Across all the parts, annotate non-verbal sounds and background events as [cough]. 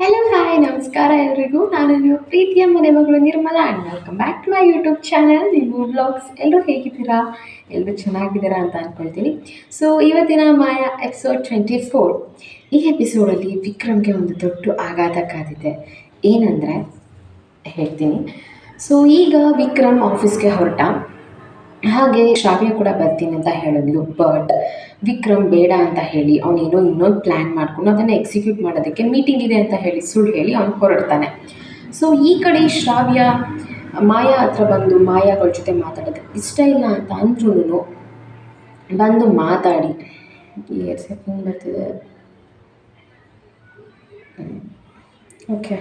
Hello hi ನಮಸ್ಕಾರ ಎಲ್ರಿಗೂ. ನಾನು ನೀವು ಪ್ರೀತಿಯ ಮನೆ ಮಗಳು Nirmala and welcome back to my YouTube channel ನೀವು ಬ್ಲಾಗ್ಸ್ ಎಲ್ಲರೂ ಹೇಗಿದ್ದೀರಾ? ಎಲ್ಲರೂ ಚೆನ್ನಾಗಿದ್ದೀರಾ ಅಂತ ಅಂದ್ಕೊಳ್ತೀನಿ ಸೊ ಇವತ್ತಿನ ಮಾಯ ಎಪಿಸೋಡ್ ಟ್ವೆಂಟಿ ಫೋರ್ ಈ ಎಪಿಸೋಡಲ್ಲಿ ವಿಕ್ರಮ್ಗೆ ಒಂದು ದೊಡ್ಡ ಆಘಾತ ಕಾದಿದೆ. ಏನಂದರೆ, ಹೇಳ್ತೀನಿ. ಸೊ ಈಗ ವಿಕ್ರಮ್ ಆಫೀಸ್ಗೆ ಹೊರಟ. ಹಾಗೆ ಶ್ರಾವ್ಯ ಕೂಡ ಬರ್ತೀನಿ ಅಂತ ಹೇಳಿದ್ಲು ಬಟ್ ವಿಕ್ರಮ್ ಬೇಡ ಅಂತ ಹೇಳಿ ಅವನೇನೋ ಇನ್ನೊಂದು ಪ್ಲ್ಯಾನ್ ಮಾಡ್ಕೊಂಡು ಅದನ್ನು ಎಕ್ಸಿಕ್ಯೂಟ್ ಮಾಡೋದಕ್ಕೆ ಮೀಟಿಂಗ್ ಇದೆ ಅಂತ ಹೇಳಿ ಸುಳ್ಳು ಹೇಳಿ ಅವನು ಹೊರಡ್ತಾನೆ. ಸೊ ಈ ಕಡೆ ಶ್ರಾವ್ಯ ಮಾಯಾ ಹತ್ರ ಬಂದು ಮಾಯಾಗಳ ಜೊತೆ ಮಾತಾಡೋದು ಇಷ್ಟ ಇಲ್ಲ ಅಂತ ಅಂದ್ರೂ ಬಂದು ಮಾತಾಡಿ. ಎರಡು ಸೆಕೆಂಡ್ ಬರ್ತಿದೆ. ಓಕೆ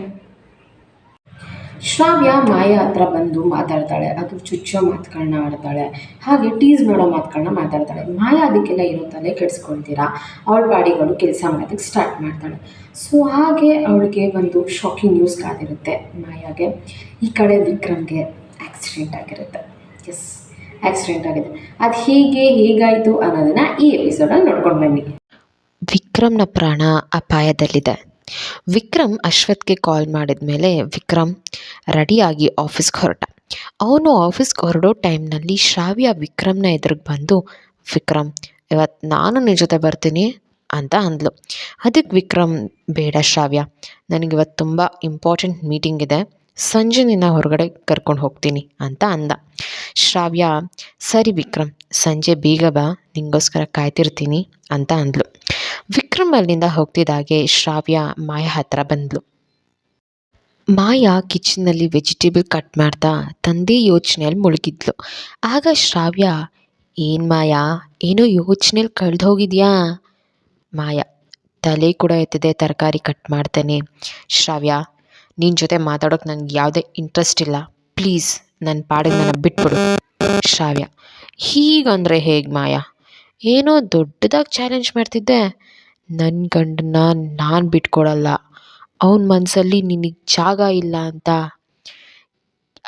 ಶ್ರಾವ್ಯ ಮಾಯಾ ಹತ್ರ ಬಂದು ಮಾತಾಡ್ತಾಳೆ. ಅದು ಚುಚ್ಚೋ ಮಾತುಗಳನ್ನ ಆಡ್ತಾಳೆ. ಹಾಗೆ ಟೀಸ್ ಮಾಡೋ ಮಾತುಗಳನ್ನ ಮಾತಾಡ್ತಾಳೆ. ಮಾಯಾ ಅದಕ್ಕೆಲ್ಲ ಇರೋ ತಲೆ ಕೆಡಿಸ್ಕೊಳ್ತೀರಾ? ಅವಳ ಬಾಡಿಗಳು ಕೆಲಸ ಮಾಡೋದಕ್ಕೆ ಸ್ಟಾರ್ಟ್ ಮಾಡ್ತಾಳೆ. ಸೊ ಹಾಗೆ ಅವಳಿಗೆ ಒಂದು ಶಾಕಿಂಗ್ ನ್ಯೂಸ್ ಕಾದಿರುತ್ತೆ ಮಾಯಾಗೆ. ಈ ಕಡೆ ವಿಕ್ರಮ್ಗೆ ಆಕ್ಸಿಡೆಂಟ್ ಆಗಿರುತ್ತೆ. ಎಸ್ ಆಕ್ಸಿಡೆಂಟ್ ಆಗಿದೆ. ಅದು ಹೇಗೆ ಹೇಗಾಯಿತು ಅನ್ನೋದನ್ನು ಈ ಎಪಿಸೋಡಲ್ಲಿ ನೋಡ್ಕೊಂಡು ಬನ್ನಿ. ವಿಕ್ರಮ್ನ ಪ್ರಾಣ ಅಪಾಯದಲ್ಲಿದೆ. ವಿಕ್ರಮ್ ಅಶ್ವಥ್ಗೆ ಕಾಲ್ ಮಾಡಿದ ಮೇಲೆ ವಿಕ್ರಮ್ ರೆಡಿಯಾಗಿ ಆಫೀಸ್ಗೆ ಹೊರಟ. ಅವನು ಆಫೀಸ್ಗೆ ಹೊರಡೋ ಟೈಮ್ನಲ್ಲಿ ಶ್ರಾವ್ಯ ವಿಕ್ರಮ್ನ ಎದುರಿಗೆ ಬಂದು, ವಿಕ್ರಮ್ ಇವತ್ತು ನಾನು ನಿನ್ನ ಜೊತೆ ಬರ್ತೀನಿ ಅಂತ ಅಂದ್ಲು. ಅದಕ್ಕೆ ವಿಕ್ರಮ್, ಬೇಡ ಶ್ರಾವ್ಯ ನನಗಿವತ್ತು ತುಂಬ ಇಂಪಾರ್ಟೆಂಟ್ ಮೀಟಿಂಗ್ ಇದೆ. ಸಂಜೆ ನಿನ್ನ ಹೊರಗಡೆ ಕರ್ಕೊಂಡು ಹೋಗ್ತೀನಿ ಅಂತ ಅಂದ. ಶ್ರಾವ್ಯ, ಸರಿ ವಿಕ್ರಮ್, ಸಂಜೆ ಬೇಗ ಬಾ, ನಿಂಗೋಸ್ಕರ ಕಾಯ್ತಿರ್ತೀನಿ ಅಂತ ಅಂದ್ಲು. ವಿಕ್ರಮ್ ಅಲ್ಲಿಂದ ಹೋಗ್ತಿದ್ದಾಗೆ ಶ್ರಾವ್ಯ ಮಾಯಾ ಹತ್ರ ಬಂದ್ಲು. ಮಾಯಾ ಕಿಚನ್ನಲ್ಲಿ ವೆಜಿಟೇಬಲ್ ಕಟ್ ಮಾಡ್ತಾ ತಂದೆ ಯೋಚನೆಯಲ್ಲಿ ಮುಳುಗಿದ್ಲು. ಆಗ ಶ್ರಾವ್ಯ, ಏನ್ ಮಾಯಾ? ಏನೋ ಯೋಚನೆಯಲ್ಲಿ ಕಳೆದು ಹೋಗಿದ್ಯಾ? ಮಾಯಾ, ತಲೆ ಕೂಡ ಎತ್ತಿದೆ, ತರಕಾರಿ ಕಟ್ ಮಾಡ್ತೇನೆ. ಶ್ರಾವ್ಯ ನಿನ್ನ ಜೊತೆ ಮಾತಾಡೋಕೆ ನನಗೆ ಯಾವುದೇ ಇಂಟ್ರೆಸ್ಟ್ ಇಲ್ಲ. ಪ್ಲೀಸ್ ನನ್ನ ಪಾಡಿಗೆ ನನ್ನ ಬಿಟ್ಬಿಡು. ಶ್ರಾವ್ಯ, ಹೀಗಂದರೆ ಹೇಗೆ ಮಾಯಾ? ಏನೋ ದೊಡ್ಡದಾಗಿ ಚಾಲೆಂಜ್ ಮಾಡ್ತಿದ್ದೆ. ನನ್ನ ಗಂಡನ್ನ ನಾನು ಬಿಟ್ಕೊಡಲ್ಲ. ಅವನ ಮನಸ್ಸಲ್ಲಿ ನಿನಗೆ ಜಾಗ ಇಲ್ಲ ಅಂತ.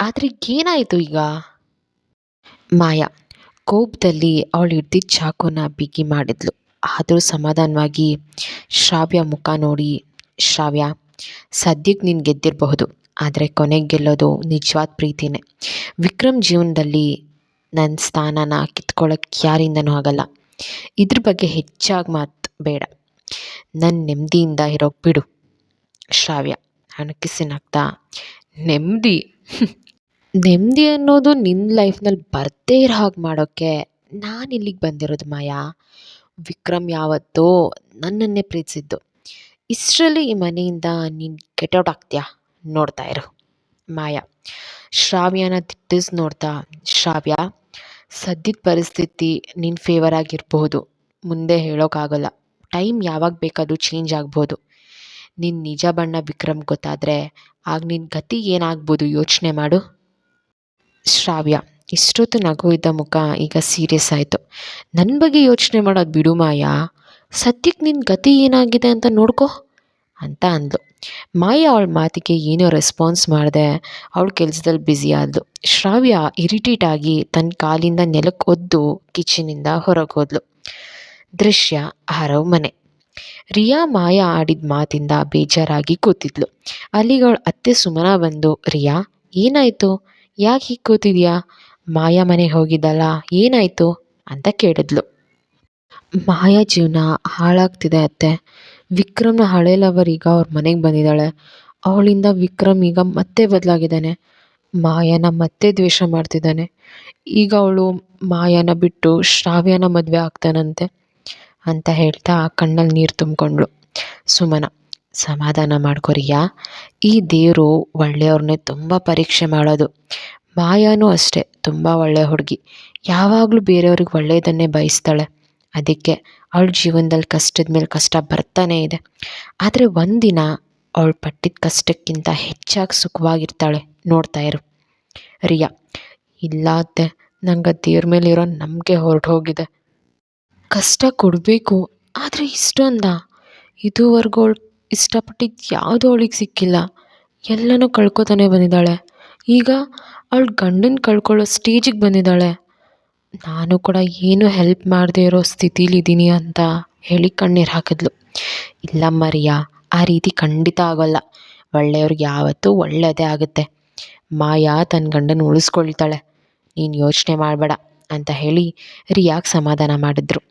ಆದರೆ ಏನಾಯಿತು ಈಗ? ಮಾಯಾ, ಕೋಪದಲ್ಲಿ ಅವಳು ಹಿಡ್ದಿದ್ದ ಚಾಕುನ ಬಿಗಿ ಮಾಡಿದ್ಲು. ಆದರೂ ಸಮಾಧಾನವಾಗಿ ಶ್ರಾವ್ಯ ಮುಖ ನೋಡಿ, ಶ್ರಾವ್ಯ ಸದ್ಯಕ್ಕೆ ನೀನು ಗೆದ್ದಿರಬಹುದು. ಆದರೆ ಕೊನೆಗೆ ಗೆಲ್ಲೋದು ನಿಜವಾದ ಪ್ರೀತಿನೇ. ವಿಕ್ರಮ್ ಜೀವನದಲ್ಲಿ ನನ್ನ ಸ್ಥಾನನ ಕಿತ್ಕೊಳ್ಳೋಕ್ಕೆ ಯಾರಿಂದನೂ ಆಗಲ್ಲ. ಇದ್ರ ಬಗ್ಗೆ ಹೆಚ್ಚಾಗಿ ಮಾತು ಬೇಡ. ನನ್ನ ನೆಮ್ಮದಿಯಿಂದ ಇರೋಕ್ಕೆ ಬಿಡು. ಶ್ರಾವ್ಯ ಹಣಕಿಸಿನಾಗ್ತಾ ನೆಮ್ಮದಿ [laughs] ನೆಮ್ಮದಿ ಅನ್ನೋದು ನಿನ್ನ ಲೈಫ್ನಲ್ಲಿ ಬರ್ತೇ ಇರೋ ಹಾಗೆ ಮಾಡೋಕ್ಕೆ ನಾನು ಇಲ್ಲಿಗೆ ಬಂದಿರೋದು ಮಾಯಾ? ವಿಕ್ರಮ್ ಯಾವತ್ತೋ ನನ್ನನ್ನೇ ಪ್ರೀತಿಸಿದ್ದು. ಇಷ್ಟರಲ್ಲಿ ಈ ಮನೆಯಿಂದ ನೀನು ಕೆಟೌಟ್ ಆಗ್ತೀಯಾ? ನೋಡ್ತಾ ಇರು. ಮಾಯಾ, ಶ್ರಾವ್ಯನ ತಿಟ್ಟಿಸ್ ನೋಡ್ತಾ. ಶ್ರಾವ್ಯ ಸದ್ಯದ ಪರಿಸ್ಥಿತಿ ನಿನ್ನ ಫೇವರ್ ಆಗಿರಬಹುದು. ಮುಂದೆ ಹೇಳೋಕ್ಕಾಗಲ್ಲ ಟೈಮ್ ಯಾವಾಗ ಬೇಕಾದರೂ ಚೇಂಜ್ ಆಗ್ಬೋದು. ನಿನ್ನ ನಿಜ ಬಣ್ಣ ವಿಕ್ರಮ್ ಗೊತ್ತಾದರೆ ಆಗ ನಿನ್ನ ಗತಿ ಏನಾಗ್ಬೋದು ಯೋಚನೆ ಮಾಡು. ಶ್ರಾವ್ಯ, ಇಷ್ಟೊತ್ತು ನಗು ಇದ್ದ ಮುಖ ಈಗ ಸೀರಿಯಸ್ ಆಯಿತು. ನನ್ನ ಬಗ್ಗೆ ಯೋಚನೆ ಮಾಡೋದು ಬಿಡು ಮಾಯಾ. ಸದ್ಯಕ್ಕೆ ನಿನ್ನ ಗತಿ ಏನಾಗಿದೆ ಅಂತ ನೋಡ್ಕೊ ಅಂತ ಅಂದ್ಲು. ಮಾಯ ಅವಳ ಮಾತಿಗೆ ಏನೋ ರೆಸ್ಪಾನ್ಸ್ ಮಾಡಿದೆ, ಅವಳು ಕೆಲಸದಲ್ಲಿ ಬ್ಯುಸಿ ಆದ್ಲು. ಶ್ರಾವ್ಯ ಇರಿಟೇಟ್ ಆಗಿ ತನ್ನ ಕಾಲಿಂದ ನೆಲಕ್ಕೆ ಒದ್ದು ಕಿಚನಿಂದ ಹೊರಗೆ ಹೋದ್ಲು. ದೃಶ್ಯ ಹರವ್ ಮನೆ. ರಿಯಾ ಮಾಯ ಆಡಿದ ಮಾತಿಂದ ಬೇಜಾರಾಗಿ ಕೂತಿದ್ಲು. ಅಲ್ಲಿಗೆ ಅವಳ ಅತ್ತೆ ಸುಮನ ಬಂದು, ರಿಯಾ, ಏನಾಯಿತು? ಯಾಕೆ ಹೀಗೆ ಕೂತಿದ್ಯಾ? ಮಾಯಾ ಮನೆಗೆ ಹೋಗಿದ್ದಲ್ಲ, ಏನಾಯಿತು? ಅಂತ ಕೇಳಿದ್ಲು. ಮಾಯಾ ಜೀವನ ಹಾಳಾಗ್ತಿದೆ ಅತ್ತೆ. ವಿಕ್ರಮ್ನ ಹಳೆ ಲವರ್ ಈಗ ಅವ್ರ ಮನೆಗೆ ಬಂದಿದ್ದಾಳೆ. ಅವಳಿಂದ ವಿಕ್ರಮ್ ಈಗ ಮತ್ತೆ ಬದಲಾಗಿದ್ದಾನೆ. ಮಾಯಾನ ಮತ್ತೆ ದ್ವೇಷ ಮಾಡ್ತಿದ್ದಾನೆ. ಈಗ ಅವಳು ಮಾಯಾನ ಬಿಟ್ಟು ಶ್ರಾವ್ಯನ ಮದುವೆ ಆಗ್ತಾನಂತೆ. ಅಂತ ಹೇಳ್ತಾ ಕಣ್ಣಲ್ಲಿ ನೀರು ತುಂಬಿಕೊಂಡ್ಳು. ಸುಮನ, ಸಮಾಧಾನ ಮಾಡ್ಕೊರಿಯಾ ಈ ದೇವರು ಒಳ್ಳೆಯವ್ರನ್ನೇ ತುಂಬ ಪರೀಕ್ಷೆ ಮಾಡೋದು. ಮಾಯಾನೂ ಅಷ್ಟೇ, ತುಂಬ ಒಳ್ಳೆಯ ಹುಡುಗಿ. ಯಾವಾಗಲೂ ಬೇರೆಯವ್ರಿಗೆ ಒಳ್ಳೆಯದನ್ನೇ ಬಯಸ್ತಾಳೆ. ಅದಕ್ಕೆ ಅವಳ ಜೀವನದಲ್ಲಿ ಕಷ್ಟದ ಮೇಲೆ ಕಷ್ಟ ಬರ್ತಾನೇ ಇದೆ. ಆದರೆ ಒಂದಿನ ಅವಳು ಪಟ್ಟಿದ ಕಷ್ಟಕ್ಕಿಂತ ಹೆಚ್ಚಾಗಿ ಸುಖವಾಗಿರ್ತಾಳೆ ನೋಡ್ತಾ ಇರು. ರಿಯಾ ಇಲ್ಲ ಅತ್ತೆ ನಂಗೆ ದೇವ್ರ ಮೇಲೆ ಇರೋ ನಂಬಿಕೆ ಹೊರಟು ಹೋಗಿದೆ ಕಷ್ಟ ಕೊಡಬೇಕು, ಆದರೆ ಇಷ್ಟೊಂದ? ಇದುವರೆಗೂ ಅವಳು ಇಷ್ಟಪಟ್ಟಿದ್ದು ಯಾವುದೂ ಅವಳಿಗೆ ಸಿಕ್ಕಿಲ್ಲ. ಎಲ್ಲನೂ ಕಳ್ಕೊತಾನೆ ಬಂದಿದ್ದಾಳೆ. ಈಗ ಅವಳ ಗಂಡನ ಕಳ್ಕೊಳ್ಳೋ ಸ್ಟೇಜಿಗೆ ಬಂದಿದ್ದಾಳೆ. ನಾನು ಕೂಡ ಏನು ಹೆಲ್ಪ್ ಮಾಡದೇ ಇರೋ ಸ್ಥಿತಿಲಿದ್ದೀನಿ ಅಂತ ಹೇಳಿ ಕಣ್ಣೀರು ಹಾಕಿದ್ಲು. ಇಲ್ಲಮ್ಮ ರಿಯಾ ಆ ರೀತಿ ಖಂಡಿತ ಆಗೋಲ್ಲ. ಒಳ್ಳೆಯವ್ರಿಗೆ ಯಾವತ್ತೂ ಒಳ್ಳೆಯದೇ ಆಗುತ್ತೆ. ಮಾಯಾ ತನ್ನ ಗಂಡನ ಉಳಿಸ್ಕೊಳ್ತಾಳೆ. ನೀನು ಯೋಚನೆ ಮಾಡಬೇಡ ಅಂತ ಹೇಳಿ ರಿಯಾಗೆ ಸಮಾಧಾನ ಮಾಡಿದ್ರು.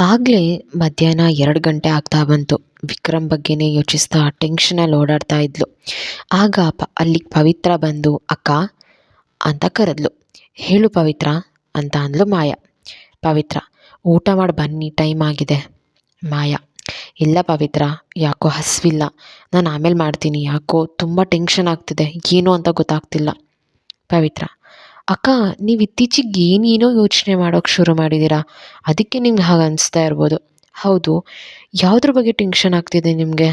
ಆಗಲೇ ಮಧ್ಯಾಹ್ನ ಎರಡು ಗಂಟೆ ಆಗ್ತಾ ಬಂತು. ವಿಕ್ರಮ್ ಬಗ್ಗೆನೇ ಯೋಚಿಸ್ತಾ ಟೆನ್ಷನಲ್ಲಿ ಓಡಾಡ್ತಾ ಇದ್ಲು. ಆಗ ಪ ಅಲ್ಲಿಗೆ ಪವಿತ್ರ ಬಂದು, ಅಕ್ಕ, ಅಂತ ಕರೆದ್ಲು. ಹೇಳು ಪವಿತ್ರ, ಅಂತ ಅಂದ್ಲು ಮಾಯಾ. ಪವಿತ್ರ, ಊಟ ಮಾಡಿ ಬನ್ನಿ, ಟೈಮ್ ಆಗಿದೆ. ಮಾಯಾ. ಇಲ್ಲ ಪವಿತ್ರ, ಯಾಕೋ ಹಸಿವಿಲ್ಲ. ನಾನು ಆಮೇಲೆ ಮಾಡ್ತೀನಿ. ಯಾಕೋ ತುಂಬ ಟೆನ್ಷನ್ ಆಗ್ತಿದೆ. ಏನು ಅಂತ ಗೊತ್ತಾಗ್ತಿಲ್ಲ. ಪವಿತ್ರ. ಅಕ್ಕ, ನೀವು ಇತ್ತೀಚೆಗೆ ಏನೇನೋ ಯೋಚನೆ ಮಾಡೋಕ್ಕೆ ಶುರು ಮಾಡಿದ್ದೀರಾ ಅದಕ್ಕೆ ನಿಮ್ಗೆ ಹಾಗೆ ಅನಿಸ್ತಾ ಇರ್ಬೋದು. ಹೌದು, ಯಾವುದ್ರ ಬಗ್ಗೆ ಟೆನ್ಷನ್ ಆಗ್ತಿದೆ ನಿಮಗೆ?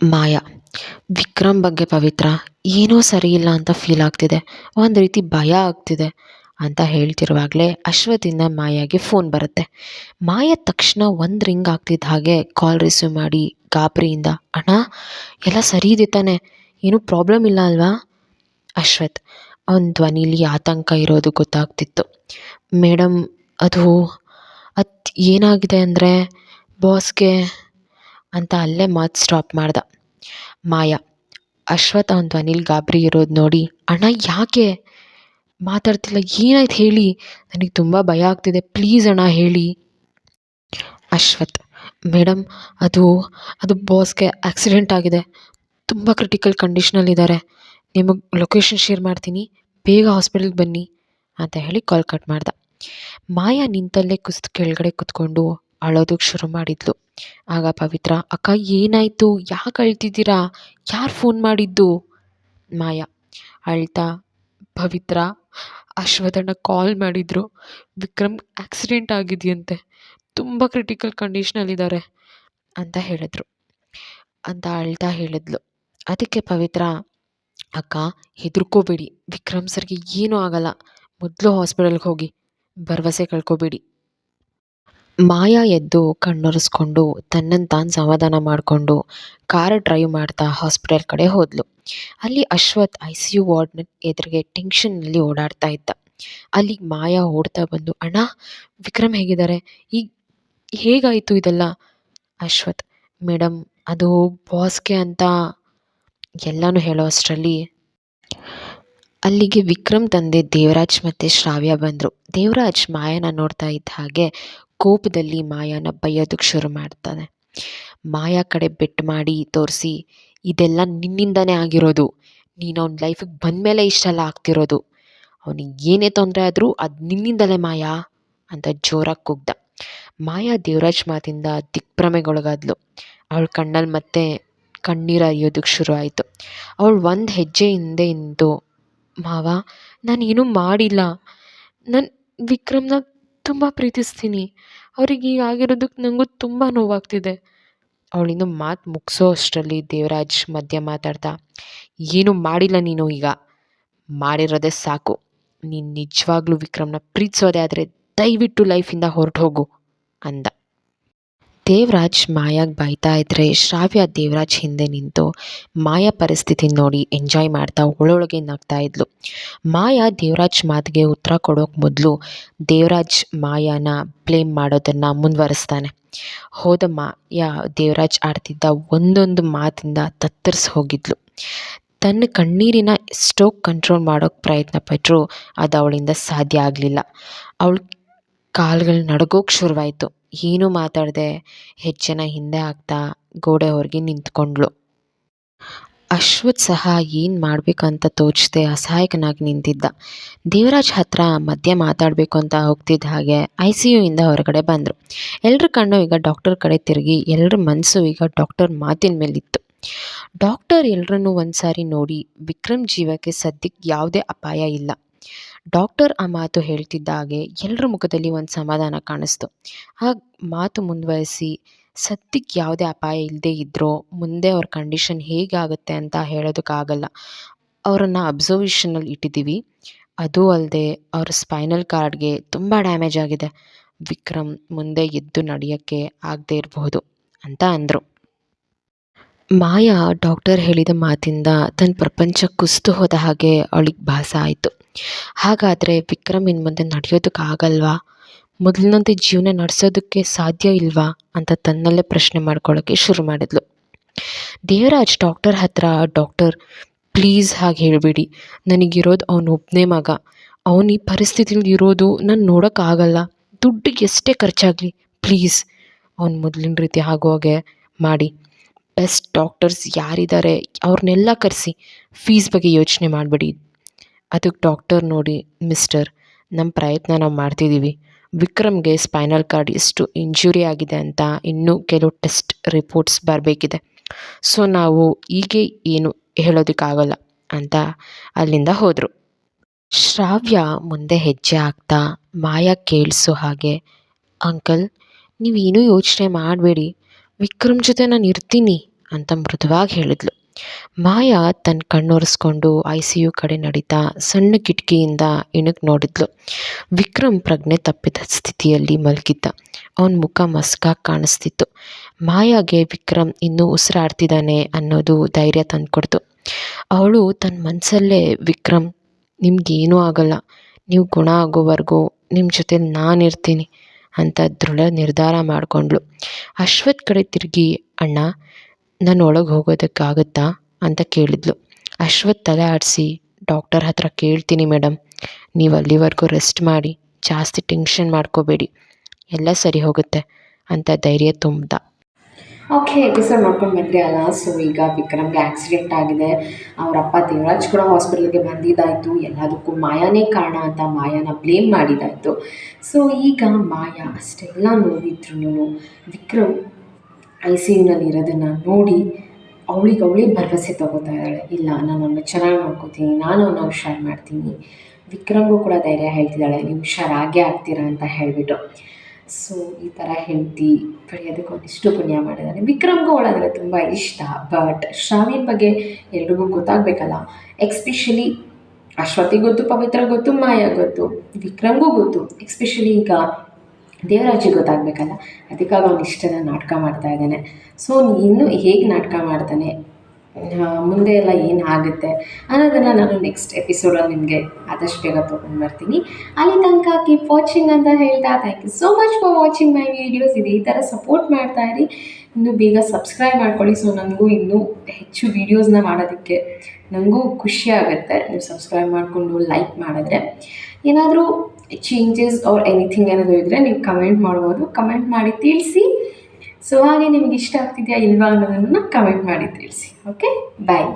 ಮಾಯಾ, ವಿಕ್ರಮ್ ಬಗ್ಗೆ ಪವಿತ್ರ, ಏನೋ ಸರಿ ಇಲ್ಲ ಅಂತ ಫೀಲ್ ಆಗ್ತಿದೆ. ಒಂದು ರೀತಿ ಭಯ ಆಗ್ತಿದೆ ಅಂತ ಹೇಳ್ತಿರುವಾಗಲೇ ಅಶ್ವತಿಂದ ಮಾಯಾಗೆ ಫೋನ್ ಬರುತ್ತೆ. ಮಾಯ ತಕ್ಷಣ ಒಂದು ರಿಂಗ್ ಆಗ್ತಿದ್ದ ಹಾಗೆ ಕಾಲ್ ರಿಸೀವ್ ಮಾಡಿ ಗಾಬರಿಯಿಂದ, ಅಣ್ಣ, ಎಲ್ಲ ಸರಿ ಇದೆ ತಾನೆ? ಏನೂ ಪ್ರಾಬ್ಲಮ್ ಇಲ್ಲ ಅಲ್ವಾ? ಅಶ್ವಥ್ ಅವನ ಧ್ವನಿಲಿ ಆತಂಕ ಇರೋದು ಗೊತ್ತಾಗ್ತಿತ್ತು. ಮೇಡಮ್ ಅದು ಅತ್ ಏನಾಗಿದೆ ಅಂದರೆ ಬಾಸ್ಗೆ ಅಂತ ಅಲ್ಲೇ ಮಾತು ಸ್ಟಾಪ್ ಮಾಡ್ದ. ಮಾಯಾ, ಅಶ್ವಥ್ ಅವನ ಧ್ವನಿಲಿ ಗಾಬರಿ ಇರೋದು ನೋಡಿ, ಅಣ್ಣ, ಯಾಕೆ? ಮಾತಾಡ್ತಿಲ್ಲ, ಏನಾಯ್ತು ಹೇಳಿ? ನನಗೆ ತುಂಬ ಭಯ ಆಗ್ತಿದೆ, ಪ್ಲೀಸ್ ಅಣ್ಣ, ಹೇಳಿ ಅಶ್ವಥ್ ಮೇಡಮ್ ಅದು ಅದು ಬಾಸ್ಗೆ ಆಕ್ಸಿಡೆಂಟ್ ಆಗಿದೆ. ತುಂಬ ಕ್ರಿಟಿಕಲ್ ಕಂಡೀಷನಲ್ಲಿದ್ದಾರೆ. ನಿಮಗೆ ಲೊಕೇಶನ್ ಶೇರ್ ಮಾಡ್ತೀನಿ. ಬೇಗ ಹಾಸ್ಪಿಟಲ್ಗೆ ಬನ್ನಿ ಅಂತ ಹೇಳಿ ಕಾಲ್ ಕಟ್ ಮಾಡ್ದ. ಮಾಯಾ ನಿಂತಲ್ಲೇ ಕುಸ್ದು ಕೆಳಗಡೆ ಕುತ್ಕೊಂಡು ಅಳೋದಕ್ಕೆ ಶುರು ಮಾಡಿದ್ಲು. ಆಗ ಪವಿತ್ರ, ಅಕ್ಕ, ಏನಾಯಿತು? ಯಾಕೆ ಅಳ್ತಿದ್ದೀರಾ? ಯಾರು ಫೋನ್ ಮಾಡಿದ್ದು? ಮಾಯಾ ಅಳ್ತಾ, ಪವಿತ್ರ, ಅಶ್ವಥಣ್ಣ ಕಾಲ್ ಮಾಡಿದರು. ವಿಕ್ರಮ್ ಆಕ್ಸಿಡೆಂಟ್ ಆಗಿದೆಯಂತೆ. ತುಂಬ ಕ್ರಿಟಿಕಲ್ ಕಂಡೀಷನಲ್ಲಿದ್ದಾರೆ ಅಂತ ಹೇಳಿದ್ರು. ಅಂತ ಅಳ್ತಾ ಹೇಳಿದ್ಲು. ಅದಕ್ಕೆ ಪವಿತ್ರ ಅಕ್ಕ, ಹೆದರ್ಕೋಬೇಡಿ. ವಿಕ್ರಮ್ ಸರ್ಗೆ ಏನೂ ಆಗಲ್ಲ. ಮೊದಲು ಹಾಸ್ಪಿಟಲ್ಗೆ ಹೋಗಿ ಭರವಸೆ ಕಳ್ಕೊಬೇಡಿ. ಮಾಯಾ ಎದ್ದು ಕಣ್ಣೊರೆಸ್ಕೊಂಡು ತನ್ನನ್ನು ತಾನು ಸಮಾಧಾನ ಮಾಡಿಕೊಂಡು ಕಾರ್ ಡ್ರೈವ್ ಮಾಡ್ತಾ ಹಾಸ್ಪಿಟಲ್ ಕಡೆ ಹೋದ್ಲು. ಅಲ್ಲಿ ಅಶ್ವಥ್ ಐ ಸಿ ಯು ವಾರ್ಡ್ನ ಎದುರಿಗೆ ಟೆನ್ಷನ್ನಲ್ಲಿ ಓಡಾಡ್ತಾ ಇದ್ದ. ಅಲ್ಲಿಗೆ ಮಾಯಾ ಓಡ್ತಾ ಬಂದು, ಅಣ್ಣ, ವಿಕ್ರಮ್ ಹೇಗಿದ್ದಾರೆ? ಈಗ ಹೇಗಾಯಿತು ಇದೆಲ್ಲ? ಅಶ್ವಥ್, ಮೇಡಮ್, ಅದು ಬಾಸ್ಗೆ ಅಂತ ಎಲ್ಲನೂ ಹೇಳೋ ಅಷ್ಟರಲ್ಲಿ ಅಲ್ಲಿಗೆ ವಿಕ್ರಮ್ ತಂದೆ ದೇವರಾಜ್ ಮತ್ತು ಶ್ರಾವ್ಯ ಬಂದರು. ದೇವರಾಜ್ ಮಾಯಾನ ನೋಡ್ತಾ ಇದ್ದ ಹಾಗೆ ಕೋಪದಲ್ಲಿ ಮಾಯಾನ ಬೈಯೋದಕ್ಕೆ ಶುರು ಮಾಡ್ತಾನೆ. ಮಾಯಾ ಕಡೆ ಬೆಟ್ಟು ಮಾಡಿ ತೋರಿಸಿ, ಇದೆಲ್ಲ ನಿನ್ನಿಂದನೇ ಆಗಿರೋದು. ನೀನು ಅವ್ನ ಲೈಫಿಗೆ ಬಂದಮೇಲೆ ಇಷ್ಟೆಲ್ಲ ಆಗ್ತಿರೋದು. ಅವನಿಗೆ ಏನೇ ತೊಂದರೆ ಆದರೂ ಅದು ನಿನ್ನಿಂದಲೇ ಮಾಯಾ? ಅಂತ ಜೋರಾಗಿ ಕುಗ್ದ. ಮಾಯಾ ದೇವರಾಜ್ ಮಾತಿಂದ ದಿಗ್ಭ್ರಮೆಗೊಳಗಾದ್ಲು. ಅವಳ ಕಣ್ಣಲ್ಲಿ ಮತ್ತೆ ಕಣ್ಣೀರು ಹರಿಯೋದಕ್ಕೆ ಶುರು ಆಯಿತು. ಅವಳು ಒಂದು ಹೆಜ್ಜೆ ಹಿಂದೆ ನಿಂತು, ಮಾವ, ನಾನೇನೂ ಮಾಡಿಲ್ಲ. ನಾನು ವಿಕ್ರಮ್ನ ತುಂಬ ಪ್ರೀತಿಸ್ತೀನಿ. ಅವ್ರಿಗೆ ಈಗ ಆಗಿರೋದಕ್ಕೆ ನನಗೂ ತುಂಬ ನೋವಾಗ್ತಿದೆ. ಅವಳಿನ್ನು ಮಾತು ಮುಗಿಸೋ ಅಷ್ಟರಲ್ಲಿ ದೇವರಾಜ್ ಮಧ್ಯ ಮಾತಾಡ್ತಾ, ಏನೂ ಮಾಡಿಲ್ಲ ನೀನು ಈಗ. ಮಾಡಿರೋದೇ ಸಾಕು. ನೀನು ನಿಜವಾಗ್ಲೂ ವಿಕ್ರಮ್ನ ಪ್ರೀತಿಸೋದೇ ಆದರೆ ದಯವಿಟ್ಟು ಲೈಫಿಂದ ಹೊರಟು ಹೋಗು ಅಂದ. ದೇವರಾಜ್ ಮಾಯಾಗೆ ಬೈತಾ ಇದ್ದರೆ ಶ್ರಾವ್ಯ ದೇವರಾಜ್ ಹಿಂದೆ ನಿಂತು ಮಾಯಾ ಪರಿಸ್ಥಿತಿ ನೋಡಿ ಎಂಜಾಯ್ ಮಾಡ್ತಾ ಒಳೊಳಗೆ ನಗ್ತಾ ಇದ್ಲು. ಮಾಯಾ ದೇವರಾಜ್ ಮಾತಿಗೆ ಉತ್ತರ ಕೊಡೋಕೆ ಮೊದಲು ದೇವರಾಜ್ ಮಾಯಾನ ಬ್ಲೇಮ್ ಮಾಡೋದನ್ನು ಮುಂದುವರಿಸ್ತಾನೆ. ಹೋದ ಮಾಯಾ ದೇವರಾಜ್ ಆಡ್ತಿದ್ದ ಒಂದೊಂದು ಮಾತಿಂದ ತತ್ತರಿಸಿ ಹೋಗಿದ್ಲು. ತನ್ನ ಕಣ್ಣೀರಿನ ಸ್ಟೋಕ್ ಕಂಟ್ರೋಲ್ ಮಾಡೋಕ್ಕೆ ಪ್ರಯತ್ನ ಪಟ್ಟರು ಅದು ಅವಳಿಂದ ಸಾಧ್ಯ ಆಗಲಿಲ್ಲ. ಅವಳ ಕಾಲುಗಳು ನಡಗೋಕೆ ಶುರುವಾಯಿತು. ಏನೂ ಮಾತಾಡದೆ ಹೆಚ್ಚನ ಹಿಂದೆ ಹಾಕ್ತಾ ಗೋಡೆ ಹೊರಗೆ ನಿಂತ್ಕೊಂಡ್ಳು. ಅಶ್ವಥ್ ಸಹ ಏನು ಮಾಡಬೇಕಂತ ತೋಚದೆ ಅಸಹಾಯಕನಾಗಿ ನಿಂತಿದ್ದ. ದೇವರಾಜ್ ಹತ್ರ ಮಧ್ಯೆ ಮಾತಾಡಬೇಕು ಅಂತ ಹೋಗ್ತಿದ್ದ ಹಾಗೆ ಐ ಸಿ ಯುಯಿಂದ ಹೊರಗಡೆ ಬಂದರು. ಎಲ್ಲರ ಕಣ್ಣು ಈಗ ಡಾಕ್ಟರ್ ಕಡೆ ತಿರುಗಿ ಎಲ್ಲರ ಮನಸ್ಸು ಈಗ ಡಾಕ್ಟರ್ ಮಾತಿನ ಮೇಲಿತ್ತು. ಡಾಕ್ಟರ್ ಎಲ್ಲರನ್ನೂ ಒಂದು ಸಾರಿ ನೋಡಿ ವಿಕ್ರಮ್ ಜೀವಕ್ಕೆ ಸದ್ಯಕ್ಕೆ ಯಾವುದೇ ಅಪಾಯ ಇಲ್ಲ. ಡಾಕ್ಟರ್ ಆ ಮಾತು ಹೇಳ್ತಿದ್ದಾಗೆ ಎಲ್ಲರ ಮುಖದಲ್ಲಿ ಒಂದು ಸಮಾಧಾನ ಕಾಣಿಸ್ತು. ಆ ಮಾತು ಮುಂದುವರಿಸಿ, ಸದ್ಯಕ್ಕೆ ಯಾವುದೇ ಅಪಾಯ ಇಲ್ಲದೆ ಇದ್ದರೂ ಮುಂದೆ ಅವ್ರ ಕಂಡೀಷನ್ ಹೇಗಾಗುತ್ತೆ ಅಂತ ಹೇಳೋದಕ್ಕಾಗಲ್ಲ ಅವರನ್ನು ಅಬ್ಸರ್ವೇಷನಲ್ಲಿ ಇಟ್ಟಿದ್ದೀವಿ. ಅದೂ ಅಲ್ಲದೆ ಅವ್ರ ಸ್ಪೈನಲ್ ಕಾರ್ಡ್ಗೆ ತುಂಬ ಡ್ಯಾಮೇಜ್ ಆಗಿದೆ. ವಿಕ್ರಮ್ ಮುಂದೆ ಎದ್ದು ನಡೆಯೋಕ್ಕೆ ಆಗದೇ ಇರಬಹುದು ಅಂತ ಅಂದರು. ಮಾಯಾ ಡಾಕ್ಟರ್ ಹೇಳಿದ ಮಾತಿಂದ ತನ್ನ ಪ್ರಪಂಚ ಕುಸಿದು ಹೋದ ಹಾಗೆ ಅವಳಿಗೆ ಭಾಸ ಆಯಿತು. ಹಾಗಾದರೆ ವಿಕ್ರಮ್ ಇನ್ನು ಮುಂದೆ ನಡೆಯೋದಕ್ಕಾಗಲ್ವಾ? ಮೊದಲಿನಂತೆ ಜೀವನ ನಡೆಸೋದಕ್ಕೆ ಸಾಧ್ಯ ಇಲ್ವಾ? ಅಂತ ತನ್ನಲ್ಲೇ ಪ್ರಶ್ನೆ ಮಾಡ್ಕೊಳ್ಳೋಕ್ಕೆ ಶುರು ಮಾಡಿದ್ಲು. ದೇವರಾಜ್ ಡಾಕ್ಟರ್ ಹತ್ರ, ಡಾಕ್ಟರ್, ಪ್ಲೀಸ್ ಹಾಗೆ ಹೇಳಬೇಡಿ. ನನಗಿರೋದು ಅವನೊಬ್ಬನೇ ಮಗ. ಅವನು ಈ ಪರಿಸ್ಥಿತಿಲಿ ಇರೋದು ನಾನು ನೋಡೋಕ್ಕಾಗಲ್ಲ. ದುಡ್ಡು ಎಷ್ಟೇ ಖರ್ಚಾಗಲಿ, ಪ್ಲೀಸ್. ಅವ್ನು ಮೊದಲಿನ ರೀತಿ ಆಗುವಾಗೆ ಮಾಡಿ. ಬೆಸ್ಟ್ ಡಾಕ್ಟರ್ಸ್ ಯಾರಿದ್ದಾರೆ ಅವ್ರನ್ನೆಲ್ಲ ಕರೆಸಿ. ಫೀಸ್ ಬಗ್ಗೆ ಯೋಚನೆ ಮಾಡಬೇಡಿ. ಅದಕ್ಕೆ ಡಾಕ್ಟರ್ ನೋಡಿ, ಮಿಸ್ಟರ್ ನಮ್ಮ ಪ್ರಯತ್ನ ನಾವು ಮಾಡ್ತಿದ್ದೀವಿ ವಿಕ್ರಮ್ಗೆ ಸ್ಪೈನಲ್ ಕಾರ್ಡ್ ಎಷ್ಟು ಇಂಜುರಿ ಆಗಿದೆ ಅಂತ ಇನ್ನೂ ಕೆಲವು ಟೆಸ್ಟ್ ರಿಪೋರ್ಟ್ಸ್ ಬರಬೇಕಿದೆ. ಸೊ ನಾವು ಹೀಗೆ ಏನು ಹೇಳೋದಕ್ಕಾಗಲ್ಲ ಅಂತ ಅಲ್ಲಿಂದ ಹೋದರು. ಶ್ರಾವ್ಯ ಮುಂದೆ ಹೆಜ್ಜೆ ಹಾಕ್ತಾ ಮಾಯಾ ಕೇಳಿಸೋ ಹಾಗೆ, ಅಂಕಲ್ ನೀವೇನೂ ಯೋಚನೆ ಮಾಡಬೇಡಿ. ವಿಕ್ರಮ್ ಜೊತೆ ನಾನು ಇರ್ತೀನಿ ಅಂತ ಮೃದುವಾಗಿ ಹೇಳಿದ್ಲು. ಮಾಯಾ ತನ್ನ ಕಣ್ಣೊರೆಸ್ಕೊಂಡು ಐ ಸಿ ಯು ಕಡೆ ನಡೀತಾ ಸಣ್ಣ ಕಿಟಕಿಯಿಂದ ಇಣಕ್ಕೆ ನೋಡಿದ್ಲು. ವಿಕ್ರಮ್ ಪ್ರಜ್ಞೆ ತಪ್ಪಿದ ಸ್ಥಿತಿಯಲ್ಲಿ ಮಲಗಿದ್ದ. ಅವನ ಮುಖ ಮಸ್ಕಾಗಿ ಕಾಣಿಸ್ತಿತ್ತು. ಮಾಯಾಗೆ ವಿಕ್ರಮ್ ಇನ್ನೂ ಉಸಿರಾಡ್ತಿದ್ದಾನೆ ಅನ್ನೋದು ಧೈರ್ಯ ತಂದುಕೊಡ್ತು. ಅವಳು ತನ್ನ ಮನಸ್ಸಲ್ಲೇ ವಿಕ್ರಮ್, ನಿಮ್ಗೇನೂ ಆಗಲ್ಲ. ನೀವು ಗುಣ ಆಗೋವರೆಗೂ ನಿಮ್ಮ ಜೊತೆ ನಾನಿರ್ತೀನಿ ಅಂತ ದೃಢ ನಿರ್ಧಾರ ಮಾಡಿಕೊಂಡ್ಳು. ಅಶ್ವಥ್ ಕಡೆ ತಿರುಗಿ, ಅಣ್ಣ ನಾನು ಒಳಗೆ ಹೋಗೋದಕ್ಕಾಗುತ್ತಾ ಅಂತ ಕೇಳಿದ್ಲು. ಅಶ್ವಥ್ ತಲೆ ಆಡಿಸಿ, ಡಾಕ್ಟರ್ ಹತ್ರ ಕೇಳ್ತೀನಿ ಮೇಡಮ್ ನೀವು ಅಲ್ಲಿವರೆಗೂ ರೆಸ್ಟ್ ಮಾಡಿ, ಜಾಸ್ತಿ ಟೆನ್ಷನ್ ಮಾಡ್ಕೋಬೇಡಿ, ಎಲ್ಲ ಸರಿ ಹೋಗುತ್ತೆ ಅಂತ ಧೈರ್ಯ ತುಂಬ್ದ. ಓಕೆ, ಎಪಿಸೋಡ್ ನೋಡ್ಕೊಂಡು ಬಂದ್ರಿ ಅಲ್ಲ ಸೊ ಈಗ ವಿಕ್ರಮ್ಗೆ ಆಕ್ಸಿಡೆಂಟ್ ಆಗಿದೆ. ಅವ್ರ ಅಪ್ಪ ದೇವರಾಜ್ ಕೂಡ ಹಾಸ್ಪಿಟಲ್ಗೆ ಬಂದಿದ್ದಾಯಿತು. ಎಲ್ಲದಕ್ಕೂ ಮಾಯಾನೇ ಕಾರಣ ಅಂತ ಮಾಯಾನ ಬ್ಲೇಮ್ ಮಾಡಿದ್ದಾಯಿತು. ಸೊ ಈಗ ಮಾಯಾ ಅಷ್ಟೆಲ್ಲ ನೋಡಿದ್ರು ವಿಕ್ರಮ್ ಐ ಸಿ ಯುನಲ್ಲಿ ಇರೋದನ್ನು ನೋಡಿ ಅವಳಿಗೆ ಅವಳೇ ಭರವಸೆ ತಗೋತಾ ಇದ್ದಾಳೆ. ಇಲ್ಲ, ನಾನು ಅವನ್ನ ಚೆನ್ನಾಗಿ ನೋಡ್ಕೋತೀನಿ, ನಾನು ಅವನ್ನ ಹುಷಾರು ಮಾಡ್ತೀನಿ. ವಿಕ್ರಮ್ಗೂ ಕೂಡ ಧೈರ್ಯ ಹೇಳ್ತಿದ್ದಾಳೆ, ನೀವು ಹುಷಾರಾಗೇ ಆಗ್ತೀರಾ? ಅಂತ ಹೇಳಿಬಿಟ್ಟು. ಸೊ ಈ ಥರ ಹೆಂಡತಿ ಪಡೆಯೋದಕ್ಕೆ ಒಂದಿಷ್ಟು ಪುಣ್ಯ ಮಾಡಿದ್ದಾನೆ ವಿಕ್ರಮ್ಗೂ ಅವಳಂದರೆ ತುಂಬ ಇಷ್ಟ ಬಟ್ ಶ್ರಾವ್ಯನ ಬಗ್ಗೆ ಎಲ್ರಿಗೂ ಗೊತ್ತಾಗಬೇಕಲ್ಲ. ಎಕ್ಸ್ಪೆಷಲಿ ಅಶ್ವತಿ ಗೊತ್ತು, ಪವಿತ್ರ ಗೊತ್ತು, ಮಾಯಾ ಗೊತ್ತು. ವಿಕ್ರಮ್ಗೂ ಗೊತ್ತು. ಎಕ್ಸ್ಪೆಷಲಿ ಈಗ ದೇವರಾಜಿಗೆ ಗೊತ್ತಾಗಬೇಕಲ್ಲ? ಅದಕ್ಕಾಗಿ ಅವನು ಇಷ್ಟೆಲ್ಲ ನಾಟಕ ಮಾಡ್ತಾ ಇದ್ದಾನೆ. ಸೊ ಇನ್ನೂ ಹೇಗೆ ನಾಟಕ ಮಾಡ್ತಾನೆ? ಮುಂದೆ ಎಲ್ಲ ಏನು ಆಗುತ್ತೆ? ಅನ್ನೋದನ್ನು ನಾನು ನೆಕ್ಸ್ಟ್ ಎಪಿಸೋಡಲ್ಲಿ ನಿಮಗೆ ಆದಷ್ಟು ಬೇಗ ತೊಗೊಂಡು ಬರ್ತೀನಿ. ಅಲ್ಲಿ ತನಕ ಕೀಪ್ ವಾಚಿಂಗ್ ಅಂತ ಹೇಳ್ತಾ thank you so much for watching my videos ಇದೆ ಈ ಥರ ಸಪೋರ್ಟ್ ಮಾಡ್ತಾ ಇರಿ. ಇನ್ನೂ ಬೇಗ ಸಬ್ಸ್ಕ್ರೈಬ್ ಮಾಡ್ಕೊಳ್ಳಿ. ಸೊ ನನಗೂ ಇನ್ನೂ ಹೆಚ್ಚು ವೀಡಿಯೋಸ್ನ ಮಾಡೋದಕ್ಕೆ ನನಗೂ ಖುಷಿ ಆಗುತ್ತೆ. ನೀವು ಸಬ್ಸ್ಕ್ರೈಬ್ ಮಾಡಿಕೊಂಡು ಲೈಕ್ ಮಾಡಿದ್ರೆ. ಏನಾದರೂ ಚೇಂಜಸ್ ಆರ್ ಎನಿಥಿಂಗ್ ಏನಾದರೂ ಇದ್ದರೆ ನೀವು ಕಮೆಂಟ್ ಮಾಡ್ಬೋದು. ಕಮೆಂಟ್ ಮಾಡಿ ತಿಳಿಸಿ. ಸೊ ಹಾಗೆ ನಿಮ್ಗೆ ಇಷ್ಟ ಆಗ್ತಿದೆಯಾ ಇಲ್ವಾ ಅನ್ನೋದನ್ನು ಕಮೆಂಟ್ ಮಾಡಿ ತಿಳಿಸಿ. Okay bye